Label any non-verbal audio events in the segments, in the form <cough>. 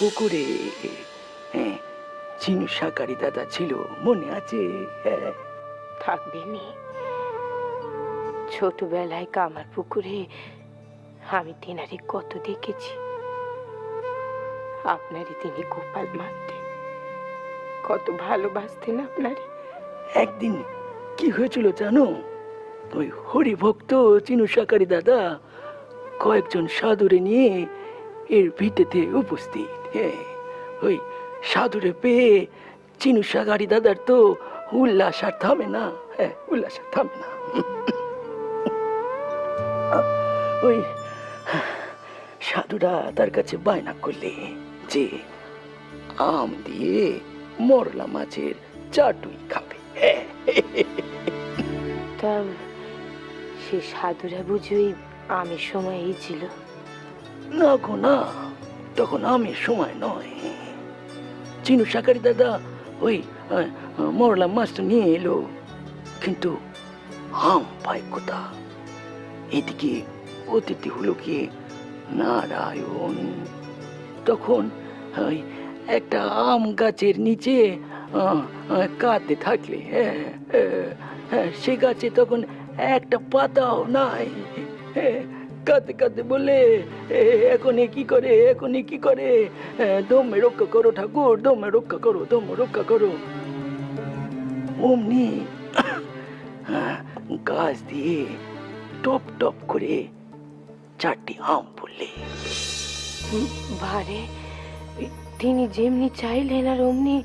পুকুরে। হ্যাঁ চিনু সাকারি দাদা ছিল মনে আছে? হ্যাঁ। থাকবে নি। ছোটবেলায় কামার পুকুরে আমি তেনারে কত দেখেছি। আপনারই তিনি গোপাল মানতেন কত ভালোবাসতেন আপনারে একদিন কি হয়েছিল জানো? ওই হরিভক্ত চিনু সাকারি দাদা কয়েকজন সাধুরে নিয়ে এর ভিটেতে উপস্থিত। হ্যাঁ ওই সাধুরে পেয়ে চিনু সাকারি দাদার তো উল্লাস আর থামে না। হ্যাঁ উল্লাস আর থামে না। ওই সাধুরা তার কাছে বায়না করলে যে আম দিয়ে মরলা মাছের চাটুই খাবে। তা সে সাধুরা বুঝি আমের সময়ই ছিল? না গো না। তখন আমি সময় নয়। চিনু সাকারি দাদা ওই মরলা মাছটা নিয়ে এলো। কিন্তু আম পাই কোথা এদিকে অতিথি হলো কি? নারায়ণ। তখন একটা আম গাছের নিচে কাঁদতে থাকলে হ্যাঁ হ্যাঁ, হ্যাঁ, সে গাছে তখন একটা পাতাও নাই হ্যাঁ, কাঁদতে কাঁদতে বলে "এ, এখন কি করে? এখন কি করে? দমে রক্ষা করো ঠাকুর দমে রক্ষা করো দমে রক্ষা করো। অমনি <coughs> গাছ দিয়ে টপ টপ করে চারটি আম পড়লে। বারে তিনি যেমনি চাইলেন আর অমনি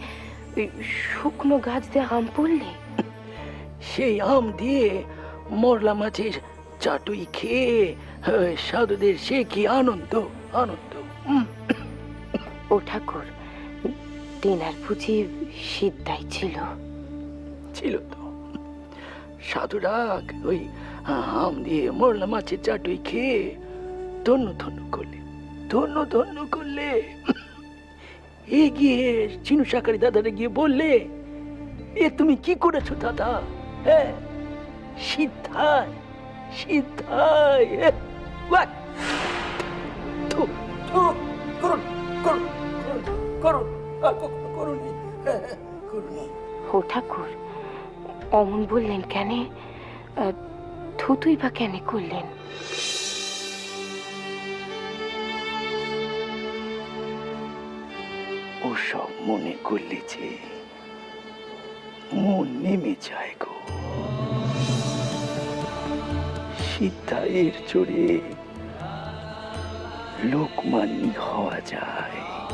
শুকনো গাছ দিয়ে আম পড়লে? সেই আম দিয়ে মরলা মাছের চাটুই খেয়ে আহ, সাধুদের সে কি আনন্দ আনন্দ। ও ঠাকুর তেনার বুঝি সিদ্ধাই ছিল। ছিল তো। সাধুরা ওই আম দিয়ে মরলা মাছের চাটুই খেয়ে ধন্য ধন্য করলে ধন্য ধন্য করলে এগিয়ে চিনু সাকারি দাদারে গিয়ে বললে এ তুমি কি করেছ দাদা? হ্যাঁ সিদ্ধায় ও ঠাকুর অমন বললেন কেন? থুতুই বা কেন করলেন? ওসব মনে করলে যে মন নেমে যায় গো। সিদ্ধায়ের চড়ে লোকমান্যি হওয়া যায়।